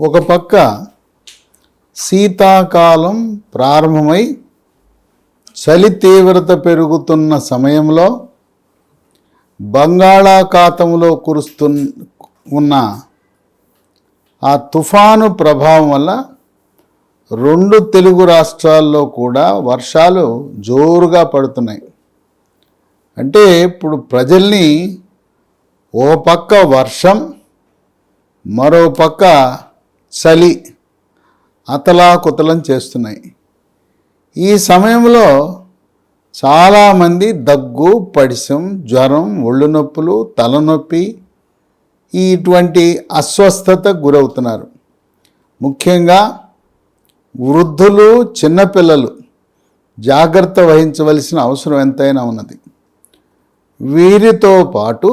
ఒక పక్క శీతాకాలం ప్రారంభమై చలి తీవ్రత పెరుగుతున్న సమయంలో బంగాళాఖాతంలో కురుస్తు ఉన్న ఆ తుఫాను ప్రభావం వల్ల రెండు తెలుగు రాష్ట్రాల్లో కూడా వర్షాలు జోరుగా పడుతున్నాయి. అంటే ఇప్పుడు ప్రజల్ని ఓ పక్క వర్షం మరో పక్క చలి అతలాకుతలం చేస్తున్నాయి. ఈ సమయంలో చాలామంది దగ్గు పడిసం జ్వరం ఒళ్ళు నొప్పులు తలనొప్పి ఇటువంటి అస్వస్థతకు గురవుతున్నారు. ముఖ్యంగా వృద్ధులు చిన్నపిల్లలు జాగ్రత్త వహించవలసిన అవసరం ఎంతైనా ఉన్నది. వీరితో పాటు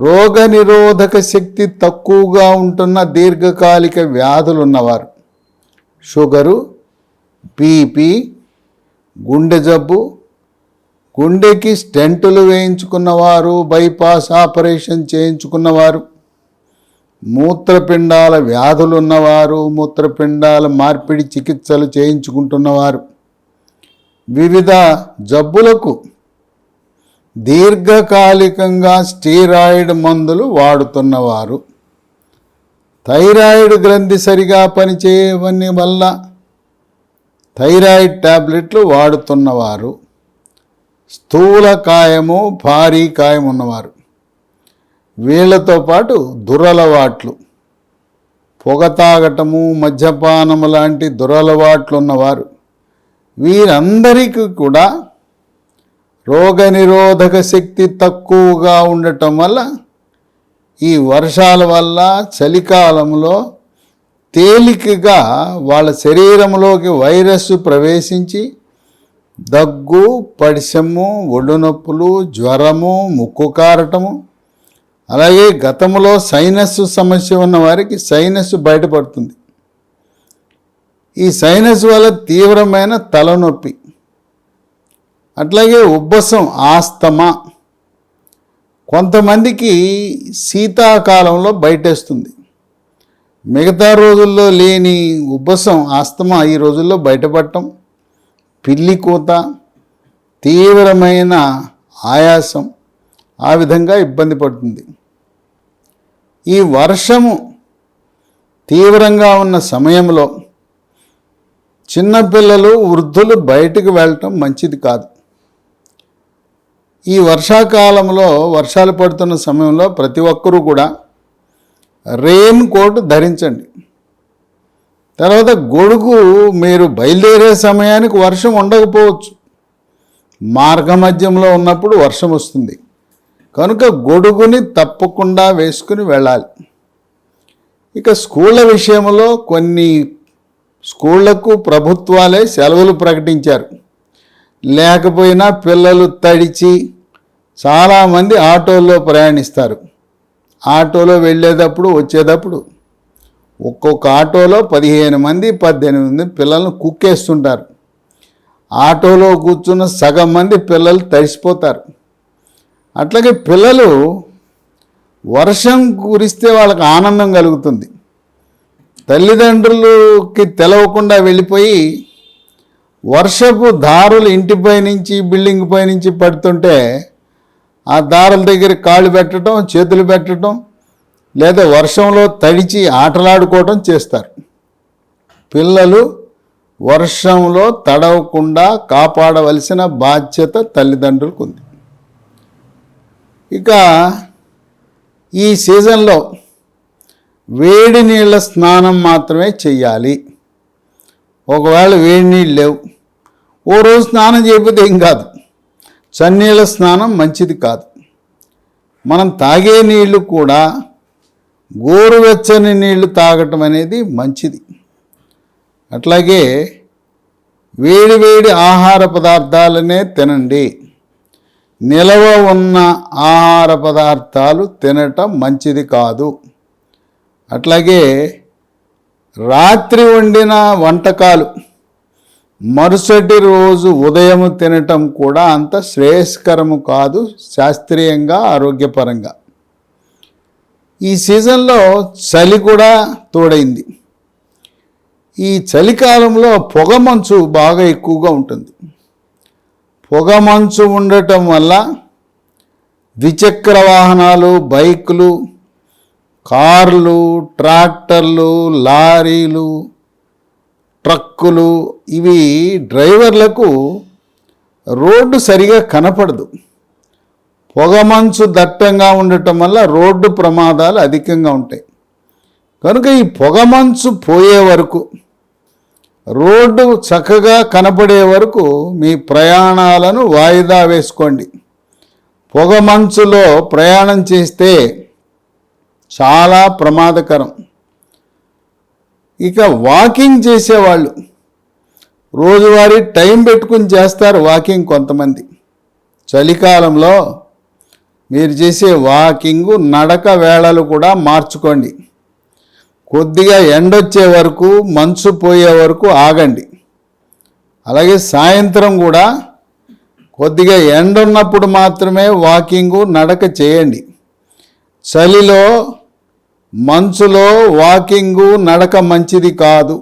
రోగనిరోధక శక్తి తక్కువగా ఉంటున్న దీర్ఘకాలిక వ్యాధులు ఉన్నవారు షుగరు బీపీ గుండె జబ్బు గుండెకి స్టెంటులు వేయించుకున్నవారు బైపాస్ ఆపరేషన్ చేయించుకున్నవారు మూత్రపిండాల వ్యాధులు ఉన్నవారు మూత్రపిండాల మార్పిడి చికిత్సలు చేయించుకుంటున్నవారు. వివిధ జబ్బులకు దీర్ఘకాలికంగా స్టీరాయిడ్ మందులు వాడుతున్నవారు. థైరాయిడ్ గ్రంథి సరిగా పనిచేయవని వల్ల థైరాయిడ్ టాబ్లెట్లు వాడుతున్నవారు. స్థూల కాయము భారీ కాయం ఉన్నవారు. వీళ్ళతో పాటు దురలవాట్లు. పొగ తాగటము మద్యపానము లాంటి దురలవాట్లు ఉన్నవారు వీరందరికీ కూడా రోగనిరోధక శక్తి తక్కువగా ఉండటం వల్ల ఈ వర్షాల వల్ల చలికాలంలో తేలికగా వాళ్ళ శరీరంలోకి వైరస్ ప్రవేశించి దగ్గు పడిశము ఒడునొప్పులు నొప్పులు జ్వరము ముక్కు కారటము అలాగే గతంలో సైనస్ సమస్య ఉన్న వారికి సైనస్ బయటపడుతుంది. ఈ సైనస్ వల్ల తీవ్రమైన తలనొప్పి అట్లాగే ఉబ్బసం ఆస్తమా. కొంతమందికి శీతాకాలంలో బయటేస్తుంది. మిగతా రోజుల్లో లేని ఉబ్బసం ఆస్తమా ఈ రోజుల్లో బయటపడటం పిల్లి కూత తీవ్రమైన ఆయాసం ఆ విధంగా ఇబ్బంది పడుతుంది. ఈ వర్షము తీవ్రంగా ఉన్న సమయంలో చిన్నపిల్లలు వృద్ధులు బయటకు వెళ్ళటం మంచిది కాదు. ఈ వర్షాకాలంలో వర్షాలు పడుతున్న సమయంలో ప్రతి ఒక్కరూ కూడా రెయిన్ కోట్ ధరించండి. తర్వాత గొడుగు మీరు బయలుదేరే సమయానికి వర్షం ఉండకపోవచ్చు. మార్గ మధ్యంలో ఉన్నప్పుడు వర్షం వస్తుంది. కనుక గొడుగుని తప్పకుండా వేసుకుని వెళ్ళాలి. ఇక స్కూళ్ళ విషయంలో కొన్ని స్కూళ్ళకు ప్రభుత్వాలే సెలవులు ప్రకటించారు. లేకపోయినా పిల్లలు తడిచి చాలామంది ఆటోల్లో ప్రయాణిస్తారు. ఆటోలో వెళ్ళేటప్పుడు వచ్చేటప్పుడు ఒక్కొక్క ఆటోలో పదిహేను మంది పద్దెనిమిది మంది పిల్లలను కుక్కేస్తుంటారు. ఆటోలో కూర్చున్న సగం మంది పిల్లలు తడిసిపోతారు. అట్లాగే పిల్లలు వర్షం కురిస్తే వాళ్ళకి ఆనందం కలుగుతుంది. తల్లిదండ్రులకి తెలవకుండా వెళ్ళిపోయి వర్షపు దారులు ఇంటిపై నుంచి బిల్డింగ్ పై నుంచి పడుతుంటే ఆ దారుల దగ్గర కాళ్ళు పెట్టడం చేతులు పెట్టడం లేదా వర్షంలో తడిచి ఆటలాడుకోవటం చేస్తారు. పిల్లలు వర్షంలో తడవకుండా కాపాడవలసిన బాధ్యత తల్లిదండ్రులకు ఉంది. ఇక ఈ సీజన్లో వేడి నీళ్ళ స్నానం మాత్రమే చెయ్యాలి ఒకవేళ వేడి నీళ్ళు లేవు. ఓ రోజు స్నానం చేయకపోతే ఏం కాదు. చన్నీళ్ళ స్నానం మంచిది కాదు. మనం తాగే నీళ్ళు కూడా గోరువెచ్చని నీళ్ళు తాగటం అనేది మంచిది. అట్లాగే వేడి వేడి ఆహార పదార్థాలనే తినండి. నిలవ ఉన్న ఆహార పదార్థాలు తినటం మంచిది కాదు. అట్లాగే రాత్రి వండిన వంటకాలు మరుసటి రోజు ఉదయం తినటం కూడా అంత శ్రేయస్కరము కాదు శాస్త్రీయంగా ఆరోగ్యపరంగా. ఈ సీజన్లో చలి కూడా తోడైంది. ఈ చలికాలంలో పొగ మంచు బాగా ఎక్కువగా ఉంటుంది. పొగ మంచు ఉండటం వల్ల ద్విచక్ర వాహనాలు బైకులు కార్లు ట్రాక్టర్లు లారీలు ట్రక్కులు ఇవి డ్రైవర్లకు రోడ్డు సరిగా కనపడదు. పొగమంచు దట్టంగా ఉండటం వల్ల రోడ్డు ప్రమాదాలు అధికంగా ఉంటాయి. కనుక ఈ పొగమంచు పోయే వరకు రోడ్డు చక్కగా కనపడే వరకు మీ ప్రయాణాలను వాయిదా వేసుకోండి. పొగమంచులో ప్రయాణం చేస్తే చాలా ప్రమాదకరం. ఇక వాకింగ్ చేసేవాళ్ళు. రోజువారీ టైం పెట్టుకుని చేస్తారు వాకింగ్ కొంతమంది. చలికాలంలో మీరు చేసే వాకింగ్ నడక వేళలు కూడా మార్చుకోండి. కొద్దిగా ఎండొచ్చే వరకు మంచు పోయే వరకు ఆగండి. అలాగే సాయంత్రం కూడా కొద్దిగా ఎండ ఉన్నప్పుడు మాత్రమే వాకింగ్ నడక చేయండి. చలిలో మంచులో వాకింగు నడక మంచిది కాదు.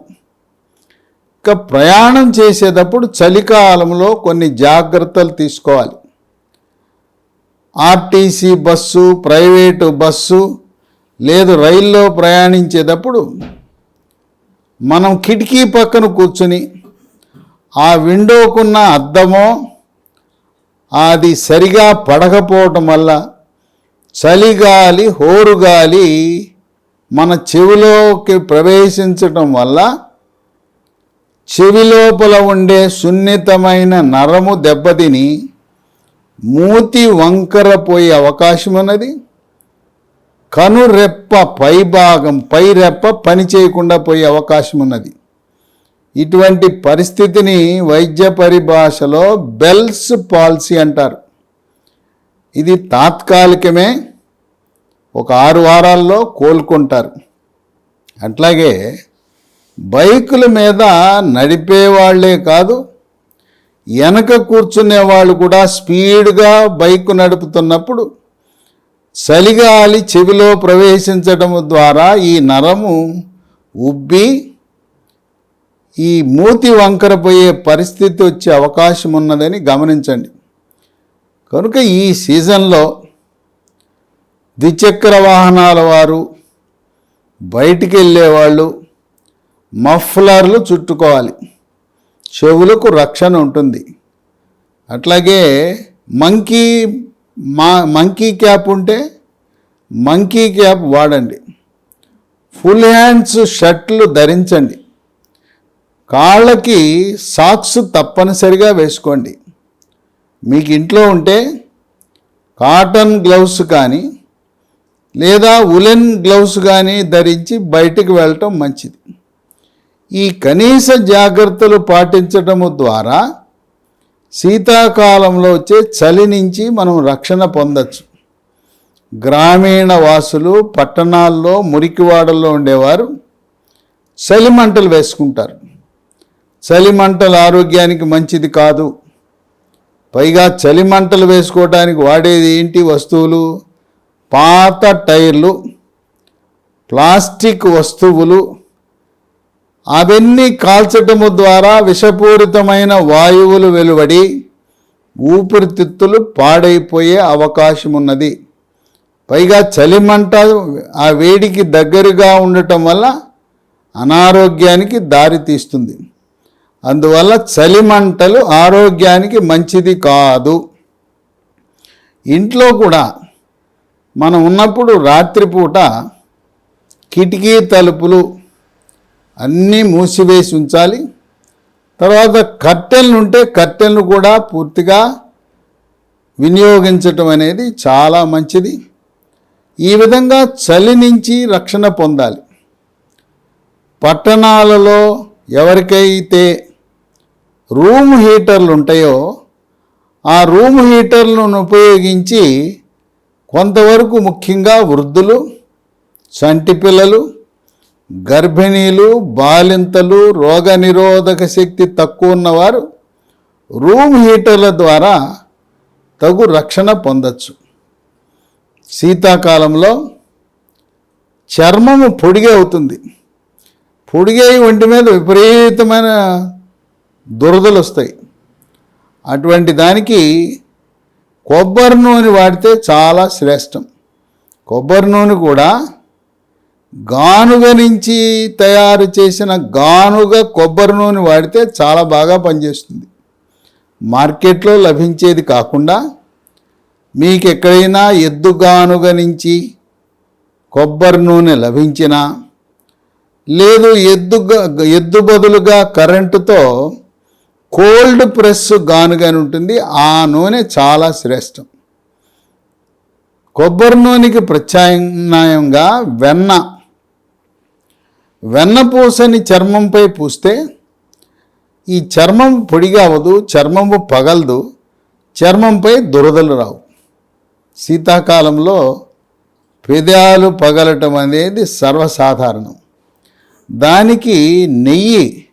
ఇక ప్రయాణం చేసేటప్పుడు చలికాలంలో కొన్ని జాగ్రత్తలు తీసుకోవాలి. ఆర్టీసీ బస్సు ప్రైవేటు బస్సు లేదు రైల్లో ప్రయాణించేటప్పుడు మనం కిటికీ పక్కన కూర్చుని ఆ విండోకున్న అద్దమో అది సరిగా పడకపోవటం వల్ల చలిగాలి హోరుగాలి మన చెవిలోకి ప్రవేశించటం వల్ల చెవి లోపల ఉండే సున్నితమైన నరము దెబ్బతిని మూతి వంకర పోయే అవకాశం ఉన్నది కనురెప్ప పై భాగం పై రెప్ప పని చేయకుండా పోయే అవకాశం ఉన్నది ఇటువంటి పరిస్థితిని వైద్య పరిభాషలో బెల్స్ పాలసీ అంటారు. ఇది తాత్కాలికమే ఒక ఆరు వారాల్లో కోలుకుంటారు. అట్లాగే బైకుల మీద నడిపే వాళ్ళే కాదు వెనక కూర్చునే వాళ్ళు కూడా స్పీడ్గా బైక్ నడుపుతున్నప్పుడు చలిగాలి చెవిలో ప్రవేశించడం ద్వారా ఈ నరము ఉబ్బి ఈ మూతి వంకరపోయే పరిస్థితి వచ్చే అవకాశం ఉన్నదని గమనించండి. కనుక ఈ సీజన్లో ద్విచక్ర వాహనాల వారు బయటికి వెళ్ళేవాళ్ళు మఫ్లర్లు చుట్టుకోవాలి. చెవులకు రక్షణ ఉంటుంది. అట్లాగే మంకీ మా మంకీ క్యాప్ ఉంటే మంకీ క్యాప్ వాడండి. ఫుల్ హ్యాండ్స్ షర్ట్లు ధరించండి. కాళ్ళకి సాక్స్ తప్పనిసరిగా వేసుకోండి. మీకు ఇంట్లో ఉంటే కాటన్ గ్లౌస్ కానీ లేదా ఉలెన్ గ్లౌస్ కానీ ధరించి బయటికి వెళ్ళటం మంచిది. ఈ కనీస జాగ్రత్తలు పాటించటము ద్వారా శీతాకాలంలో వచ్చే చలి నుంచి మనం రక్షణ పొందవచ్చు గ్రామీణ వాసులు పట్టణాల్లో మురికివాడల్లో ఉండేవారు చలి మంటలు వేసుకుంటారు. చలి మంటలు ఆరోగ్యానికి మంచిది కాదు. పైగా చలి మంటలు వేసుకోవడానికి వాడేది ఏంటి వస్తువులు? పాత టైర్లు ప్లాస్టిక్ వస్తువులు అవన్నీ కాల్చటము ద్వారా విషపూరితమైన వాయువులు వెలువడి ఊపిరితిత్తులు పాడైపోయే అవకాశం ఉన్నది పైగా చలిమంట ఆ వేడికి దగ్గరగా ఉండటం వల్ల అనారోగ్యానికి దారితీస్తుంది. అందువల్ల చలిమంటలు ఆరోగ్యానికి మంచిది కాదు. ఇంట్లో కూడా మనం ఉన్నప్పుడు రాత్రిపూట కిటికీ తలుపులు అన్నీ మూసివేసి ఉంచాలి. తర్వాత కట్టెలు ఉంటే కట్టెలను కూడా పూర్తిగా వినియోగించటం అనేది చాలా మంచిది. ఈ విధంగా చలి నుంచి రక్షణ పొందాలి. పట్టణాలలో ఎవరికైతే రూమ్ హీటర్లు ఉంటాయో ఆ రూమ్ హీటర్లను ఉపయోగించి కొంతవరకు ముఖ్యంగా వృద్ధులు చంటి పిల్లలు గర్భిణీలు బాలింతలు రోగనిరోధక శక్తి తక్కువ ఉన్నవారు రూమ్ హీటర్ల ద్వారా తగు రక్షణ పొందవచ్చు శీతాకాలంలో చర్మము పొడిగే అవుతుంది. పొడిగే ఒంటి మీద విపరీతమైన దురదలు వస్తాయి. అటువంటి దానికి కొబ్బరి నూనె వాడితే చాలా శ్రేష్టం. కొబ్బరి నూనె కూడా గానుగ నుంచి తయారు చేసిన గానుగ కొబ్బరి నూనె వాడితే చాలా బాగా పనిచేస్తుంది. మార్కెట్లో లభించేది కాకుండా మీకు ఎక్కడైనా ఎద్దు గానుగ నుంచి కొబ్బరి నూనె లభించినా లేదు ఎద్దు ఎద్దు బదులుగా కరెంటుతో కోల్డ్ ప్రెస్ గానుగాని ఉంటుంది. ఆ నూనె చాలా శ్రేష్టం. కొబ్బరి నూనెకి ప్రత్యామ్నాయంగా వెన్న. వెన్న పూసని చర్మంపై పూస్తే ఈ చర్మం పొడిగా అవ్వదు చర్మము పగలదు చర్మంపై దురదలు రావు. శీతాకాలంలో పెదాలు పగలటం అనేది సర్వసాధారణం. దానికి నెయ్యి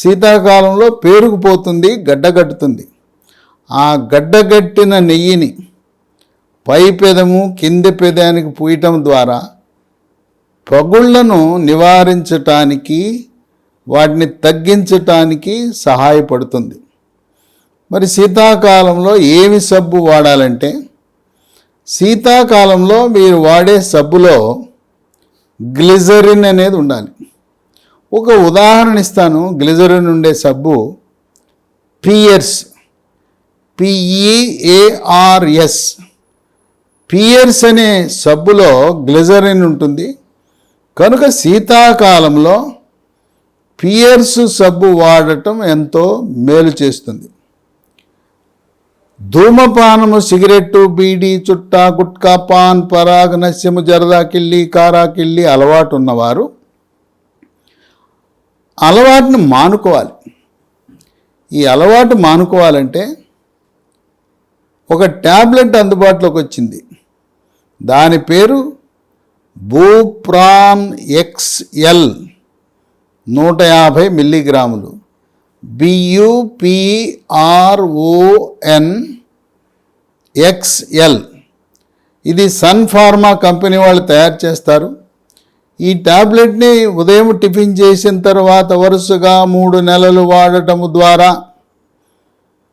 శీతాకాలంలో పేరుకుపోతుంది గడ్డగట్టుతుంది. ఆ గడ్డగట్టిన నెయ్యిని పై పెదము కింది పెదానికి పూయటం ద్వారా పగుళ్ళను నివారించటానికి వాటిని తగ్గించటానికి సహాయపడుతుంది. మరి శీతాకాలంలో ఏమి సబ్బు వాడాలంటే శీతాకాలంలో మీరు వాడే సబ్బులో గ్లిజరిన్ అనేది ఉండాలి. ఒక ఉదాహరణ ఇస్తాను. గ్లిజరిన్ ఉండే సబ్బు పియర్స్. పిఈఏఆర్ఎస్ పియర్స్ అనే సబ్బులో గ్లిజరిన్ ఉంటుంది. కనుక శీతాకాలంలో పియర్స్ సబ్బు వాడటం ఎంతో మేలు చేస్తుంది. ధూమపానము సిగరెట్టు బీడీ చుట్టా గుట్కా పాన్ పరాగ్ నస్యము జరదా కిళ్ళి కారా కిళ్ళి అలవాటు ఉన్నవారు అలవాటుని మానుకోవాలి. ఈ అలవాటు మానుకోవాలంటే ఒక ట్యాబ్లెట్ అందుబాటులోకి వచ్చింది. దాని పేరు బూప్రాన్ ఎక్స్ఎల్ నూట యాభై మిల్లీగ్రాములు B U P R O N XL. ఇది సన్ ఫార్మా కంపెనీ వాళ్ళు తయారు చేస్తారు. ఈ టాబ్లెట్ని ఉదయం టిఫిన్ చేసిన తర్వాత వరుసగా మూడు నెలలు వాడటము ద్వారా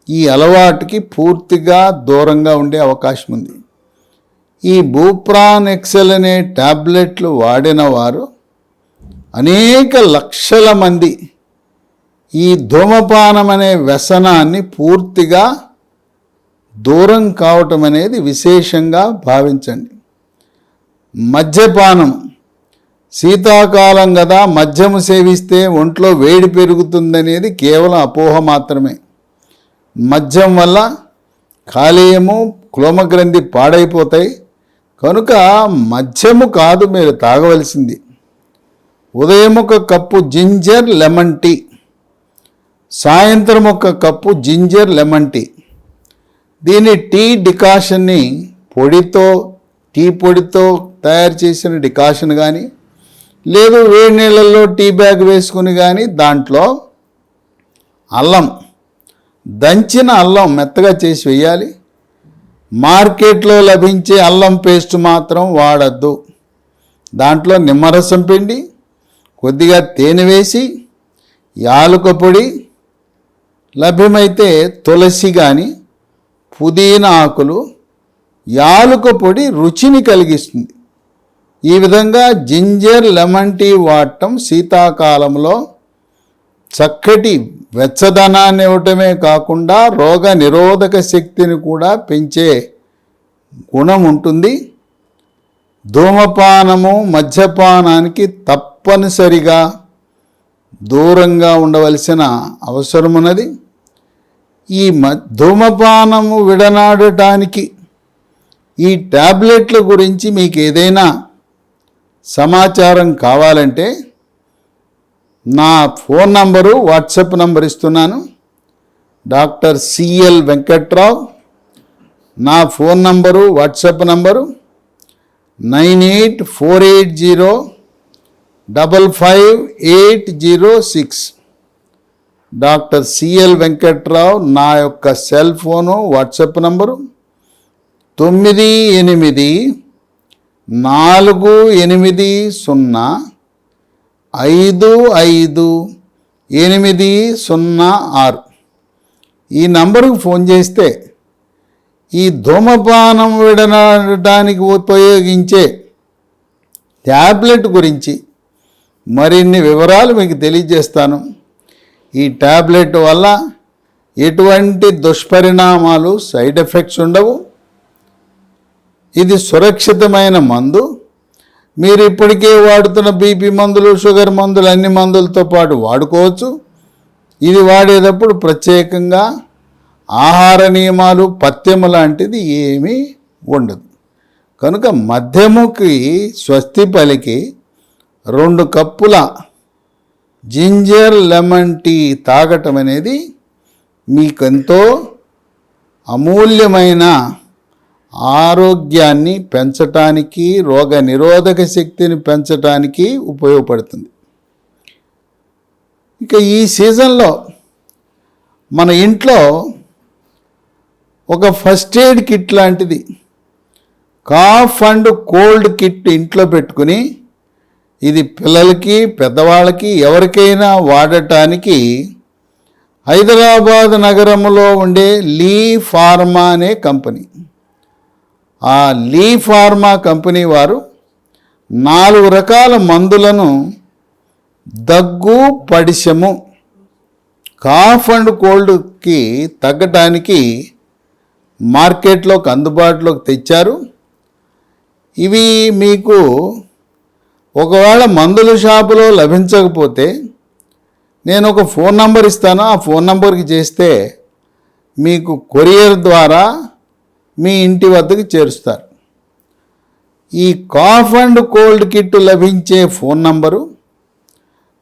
ఈ అలవాటుకి పూర్తిగా దూరంగా ఉండే అవకాశం ఉంది. ఈ బూప్రాన్ ఎక్సెల్ అనే ట్యాబ్లెట్లు వాడిన వారు అనేక లక్షల మంది ఈ ధూమపానం అనే వ్యసనాన్ని పూర్తిగా దూరం కావటం అనేది విశేషంగా భావించండి. మద్యపానం శీతాకాలం కదా మద్యము సేవిస్తే ఒంట్లో వేడి పెరుగుతుందనేది కేవలం అపోహ మాత్రమే. మద్యం వల్ల కాలేయము క్లోమగ్రంథి పాడైపోతాయి. కనుక మద్యము కాదు మీరు తాగవలసింది. ఉదయం ఒక కప్పు జింజర్ లెమన్ టీ సాయంత్రం ఒక కప్పు జింజర్ లెమన్ టీ. దీని టీ డికాషన్ని పొడితో టీ పొడితో తయారు చేసిన డికాషన్ కానీ లేదు వేడి నీళ్ళల్లో టీ బ్యాగ్ వేసుకుని కానీ దాంట్లో అల్లం దంచిన అల్లం మెత్తగా చేసి వేయాలి. మార్కెట్లో లభించే అల్లం పేస్ట్ మాత్రం వాడద్దు. దాంట్లో నిమ్మరసం పిండి కొద్దిగా తేనె వేసి యాలుక పొడి లభ్యమైతే తులసి కానీ పుదీనా ఆకులు యాలుక పొడి రుచిని కలిగిస్తుంది. ఈ విధంగా జింజర్ లెమన్ టీ వాడటం శీతాకాలంలో చక్కటి వెచ్చదనాన్ని ఇవ్వటమే కాకుండా రోగ నిరోధక శక్తిని కూడా పెంచే గుణం ఉంటుంది. ధూమపానము మద్యపానానికి తప్పనిసరిగా దూరంగా ఉండవలసిన అవసరమున్నది. ఈ మ ధూమపానము విడనాడటానికి ఈ టాబ్లెట్ల గురించి మీకు ఏదైనా సమాచారం కావాలంటే నా ఫోన్ నంబరు వాట్సాప్ నంబర్ ఇస్తున్నాను. డాక్టర్ సిఎల్ వెంకట్రావు నా phone number WhatsApp number nine eight four eight zero double five eight zero six. Doctor C L Venkatrao నా యొక్క సెల్ ఫోను వాట్సాప్ నంబరు తొమ్మిది ఎనిమిది నాలుగు ఎనిమిది సున్నా ఐదు ఐదు ఎనిమిది సున్నా ఆరు. ఈ నంబరుకు ఫోన్ చేస్తే ఈ ధూమపానం విడనడానికి ఉపయోగించే ట్యాబ్లెట్ గురించి మరిన్ని వివరాలు మీకు తెలియజేస్తాను. ఈ ట్యాబ్లెట్ వల్ల ఎటువంటి దుష్పరిణామాలు సైడ్ ఎఫెక్ట్స్ ఉండవు. ఇది సురక్షితమైన మందు. మీరు ఇప్పటికే వాడుతున్న బీపీ మందులు షుగర్ మందులు అన్ని మందులతో పాటు వాడుకోవచ్చు. ఇది వాడేటప్పుడు ప్రత్యేకంగా ఆహార నియమాలు పథ్యము లాంటిది ఏమీ ఉండదు. కనుక మధ్యముకి స్వస్తి పలికి రెండు కప్పుల జింజర్ లెమన్ టీ తాగటం అనేది మీకెంతో అమూల్యమైన ఆరోగ్యాన్ని పెంచటానికి రోగ నిరోధక శక్తిని పెంచటానికి ఉపయోగపడుతుంది. ఇక ఈ సీజన్లో మన ఇంట్లో ఒక ఫస్ట్ ఎయిడ్ కిట్ లాంటిది. కాఫ్ అండ్ కోల్డ్ కిట్ ఇంట్లో పెట్టుకుని ఇది పిల్లలకి పెద్దవాళ్ళకి ఎవరికైనా వాడటానికి హైదరాబాద్ నగరంలో ఉండే లీ ఫార్మా అనే కంపెనీ. ఆ లీ ఫార్మా కంపెనీ వారు నాలుగు రకాల మందులను దగ్గు పడిశము కాఫ్ అండ్ కోల్డ్కి తగ్గటానికి మార్కెట్లోకి అందుబాటులోకి తెచ్చారు. ఇవి మీకు ఒకవేళ మందుల షాపులో లభించకపోతే నేను ఒక ఫోన్ నంబర్ ఇస్తాను. ఆ ఫోన్ నంబర్కి చేస్తే మీకు కొరియర్ ద్వారా మీ ఇంటి వద్దకు చేరుస్తారు. ఈ కాఫ్ అండ్ కోల్డ్ కిట్ లభించే phone number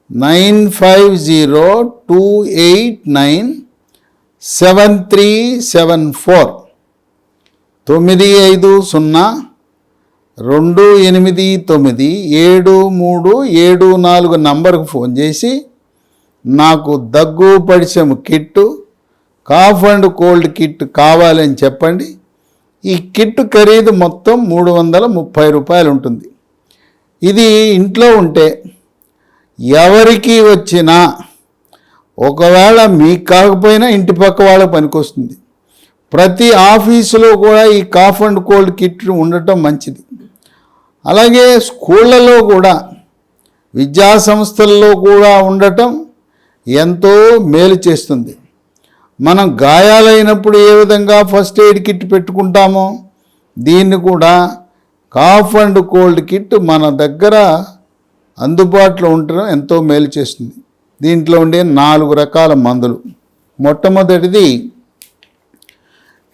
nine five zero two eight nine seven three seven four. తొమ్మిది ఐదు సున్నా రెండు ఎనిమిది తొమ్మిది ఏడు మూడు ఏడు నాలుగు నంబర్కు ఫోన్ చేసి నాకు దగ్గు పడిసెము kit cough and cold kit కావాలని చెప్పండి. ఈ కిట్ ఖరీదు మొత్తం మూడు వందల ముప్పై రూపాయలు ఉంటుంది ఇది ఇంట్లో ఉంటే ఎవరికి వచ్చినా ఒకవేళ మీకు కాకపోయినా ఇంటి పక్క వాళ్ళకి పనికొస్తుంది. ప్రతి ఆఫీసులో కూడా ఈ కాఫ్ అండ్ కోల్డ్ కిట్ ఉండటం మంచిది. అలాగే స్కూళ్ళలో కూడా విద్యా సంస్థల్లో కూడా ఉండటం ఎంతో మేలు చేస్తుంది. మనం గాయాలైనప్పుడు ఏ విధంగా ఫస్ట్ ఎయిడ్ కిట్ పెట్టుకుంటామో దీన్ని కూడా కాఫ్ అండ్ కోల్డ్ కిట్ మన దగ్గర అందుబాటులో ఉండడం ఎంతో మేలు చేస్తుంది. దీంట్లో ఉండే నాలుగు రకాల మందులు. మొట్టమొదటిది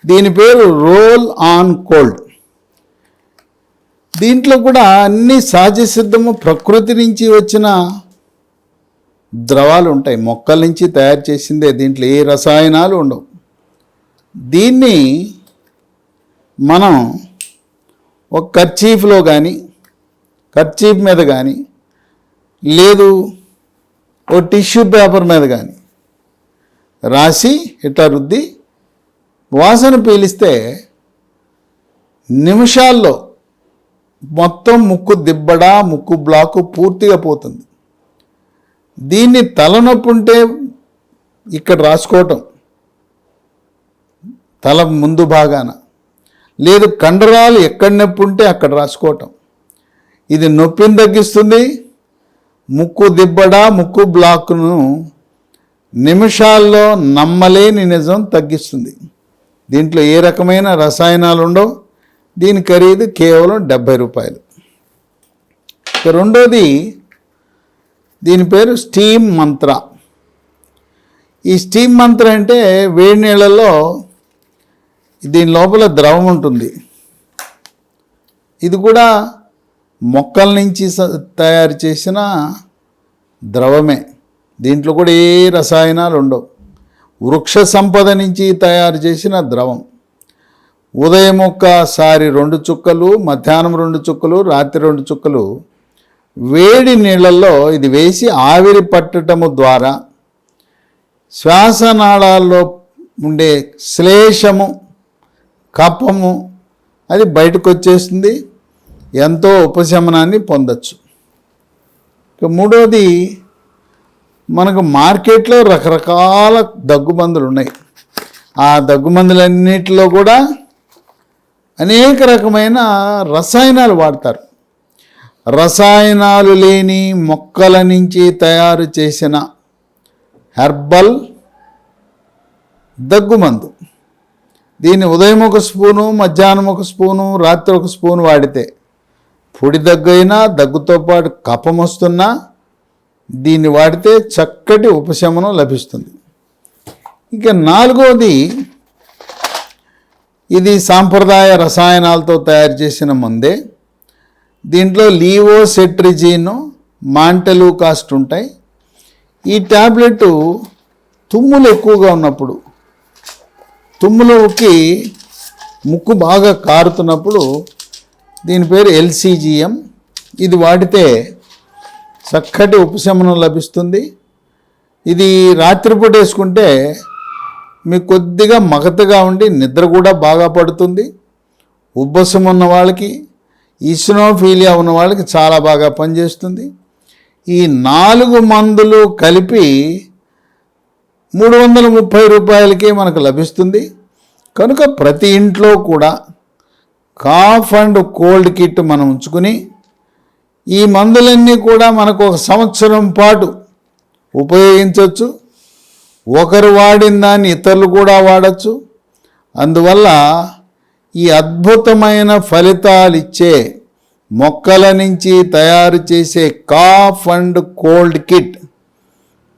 దీని పేరు రోల్ ఆన్ కోల్డ్. దీంట్లో కూడా అన్ని సహజ సిద్ధము ప్రకృతి నుంచి వచ్చిన ద్రవాలు ఉంటాయి. మొక్కల నుంచి తయారు చేసిందే దీంట్లో ఏ రసాయనాలు ఉండవు. దీన్ని మనం ఒక కర్చీఫ్లో కానీ కర్చీఫ్ మీద కానీ లేదు ఓ టిష్యూ పేపర్ మీద కానీ రాసి ఇట్లా రుద్ది వాసన పీలిస్తే నిమిషాల్లో మొత్తం ముక్కు దిబ్బడా ముక్కు బ్లాకు పూర్తిగా పోతుంది. దీన్ని తలనొప్పి ఉంటే ఇక్కడ రాసుకోవటం. తల ముందు భాగాన. లేదు కండరాలు ఎక్కడ నొప్పి ఉంటే అక్కడ రాసుకోవటం. ఇది నొప్పిని తగ్గిస్తుంది. ముక్కు దిబ్బడా ముక్కు బ్లాక్ను నిమిషాల్లో నమ్మలేని నిజం తగ్గిస్తుంది. దీంట్లో ఏ రకమైన రసాయనాలు ఉండవు దీని ఖరీదు కేవలం డెబ్భై రూపాయలు. ఇక రెండోది దీని పేరు స్టీమ్ మంత్ర. ఈ స్టీమ్ మంత్ర అంటే వేడి నీళ్ళలో దీని లోపల ద్రవం ఉంటుంది. ఇది కూడా మొక్కల నుంచి స- తయారు చేసిన ద్రవమే. దీంట్లో కూడా ఏ రసాయనాలు ఉండవు. వృక్ష సంపద నుంచి తయారు చేసిన ద్రవం. ఉదయం ఒక్కసారి రెండు చుక్కలు మధ్యాహ్నం రెండు చుక్కలు రాత్రి రెండు చుక్కలు వేడి నీళ్ళల్లో ఇది వేసి ఆవిరి పట్టటము ద్వారా శ్వాసనాళాల్లో ఉండే శ్లేషము కపము అది బయటకు వచ్చేస్తుంది ఎంతో ఉపశమనాన్ని పొందొచ్చు. మూడోది మనకు మార్కెట్లో రకరకాల దగ్గుమందులు ఉన్నాయి. ఆ దగ్గుమందులన్నిటిలో కూడా అనేక రకమైన రసాయనాలు వాడతారు. రసాయనాలు లేని మొక్కల నుంచి తయారు చేసిన హెర్బల్ దగ్గుమందు. దీన్ని ఉదయం ఒక స్పూను మధ్యాహ్నం ఒక స్పూను రాత్రి ఒక స్పూను వాడితే పొడి దగ్గైనా దగ్గుతో పాటు కపం వస్తున్నా దీన్ని వాడితే చక్కటి ఉపశమనం లభిస్తుంది. ఇక నాలుగవది ఇది సాంప్రదాయ రసాయనాలతో తయారు చేసిన మందే. దీంట్లో లీవో సెట్రిజీను మాంటలు కాస్ట్ ఉంటాయి. ఈ ట్యాబ్లెట్ తుమ్ములు ఎక్కువగా ఉన్నప్పుడు తుమ్ములోకి ముక్కు బాగా కారుతున్నప్పుడు దీని పేరు ఎల్సిజిఎం. ఇది వాడితే చక్కటి ఉపశమనం లభిస్తుంది. ఇది రాత్రిపూట వేసుకుంటే మీకు కొద్దిగా మగతగా ఉండి నిద్ర కూడా బాగా పడుతుంది. ఉబ్బసం ఉన్న వాళ్ళకి ఇసినోఫీలియా ఉన్న వాళ్ళకి చాలా బాగా పనిచేస్తుంది. ఈ నాలుగు మందులు కలిపి మూడు వందల ముప్పై రూపాయలకి మనకు లభిస్తుంది. కనుక ప్రతి ఇంట్లో కూడా కాఫ్ అండ్ కోల్డ్ కిట్ మనం ఉంచుకుని ఈ మందులన్నీ కూడా మనకు ఒక సంవత్సరం పాటు ఉపయోగించవచ్చు. ఒకరు వాడిన దాన్ని ఇతరులు కూడా వాడచ్చు. అందువల్ల ఈ అద్భుతమైన ఫలితాలు ఇచ్చే మొక్కల నుంచి తయారు చేసే cough and cold kit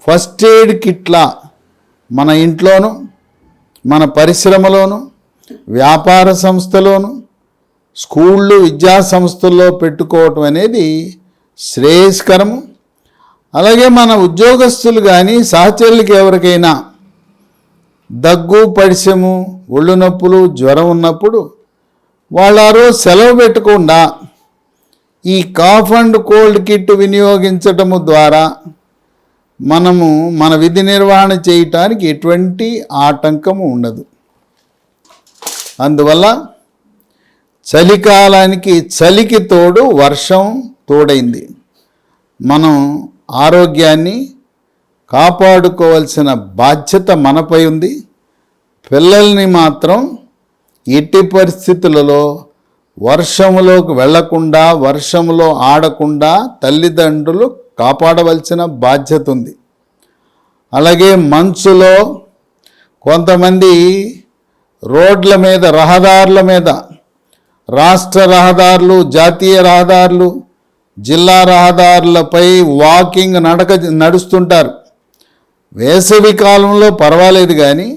first aid కిట్లా మన ఇంట్లోనూ మన పరిశ్రమలోను వ్యాపార సంస్థలోను స్కూళ్ళు విద్యా సంస్థల్లో పెట్టుకోవటం అనేది శ్రేయస్కరము. అలాగే మన ఉద్యోగస్తులు కానీ సహచరులకు ఎవరికైనా దగ్గు పడిసెము ఒళ్ళు నొప్పులు జ్వరం ఉన్నప్పుడు వాళ్ళారో సెలవు పెట్టకుండా ఈ కాఫ్ అండ్ కోల్డ్ కిట్ వినియోగించటము ద్వారా మనము మన విధి నిర్వహణ చేయటానికి ఎటువంటి ఆటంకము ఉండదు. అందువల్ల చలికాలానికి చలికి తోడు వర్షం తోడైంది. మనం ఆరోగ్యాన్ని కాపాడుకోవాల్సిన బాధ్యత మనపై ఉంది. పిల్లల్ని మాత్రం ఎట్టి పరిస్థితులలో వర్షంలోకి వెళ్ళకుండా వర్షంలో ఆడకుండా తల్లిదండ్రులు కాపాడవలసిన బాధ్యత ఉంది. అలాగే మంచులో కొంతమంది రోడ్ల మీద రహదారుల మీద రాష్ట్ర రహదారులు జాతీయ రహదారులు జిల్లా రహదారులపై వాకింగ్ నడక నడుస్తుంటారు. వేసవి కాలంలో పర్వాలేదు కానీ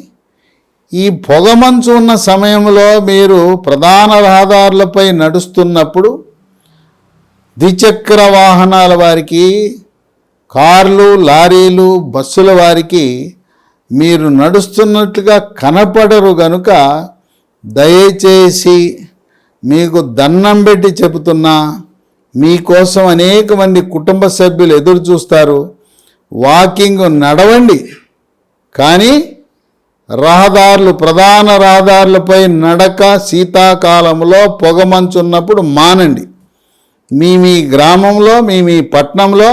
ఈ పొగమంచు ఉన్న సమయంలో మీరు ప్రధాన రహదారులపై నడుస్తున్నప్పుడు ద్విచక్ర వాహనాల వారికి కార్లు లారీలు బస్సుల వారికి మీరు నడుస్తున్నట్లుగా కనపడరు గనుక దయచేసి మీకు దండం పెట్టి చెబుతున్నా మీకోసం అనేక మంది కుటుంబ సభ్యులు ఎదురు చూస్తారు. వాకింగ్ నడవండి. కానీ రహదారులు ప్రధాన రహదారులపై నడక శీతాకాలంలో పొగమంచున్నప్పుడు మానండి. మీ మీ గ్రామంలో మీ మీ పట్టణంలో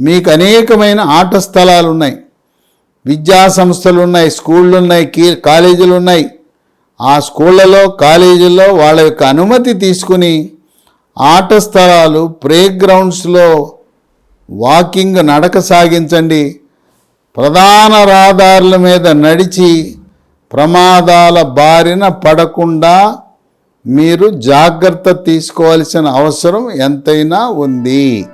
మీకు అనేకమైన ఆట స్థలాలు ఉన్నాయి విద్యా సంస్థలు ఉన్నాయి స్కూళ్ళు ఉన్నాయి కీ కాలేజీలు ఉన్నాయి ఆ స్కూళ్ళలో కాలేజీల్లో వాళ్ళ యొక్క అనుమతి తీసుకుని ఆట స్థలాలు ప్లే గ్రౌండ్స్లో వాకింగ్ నడక సాగించండి. ప్రధాన రహదారుల మీద నడిచి ప్రమాదాల బారిన పడకుండా మీరు జాగ్రత్త తీసుకోవాల్సిన అవసరం ఎంతైనా ఉంది.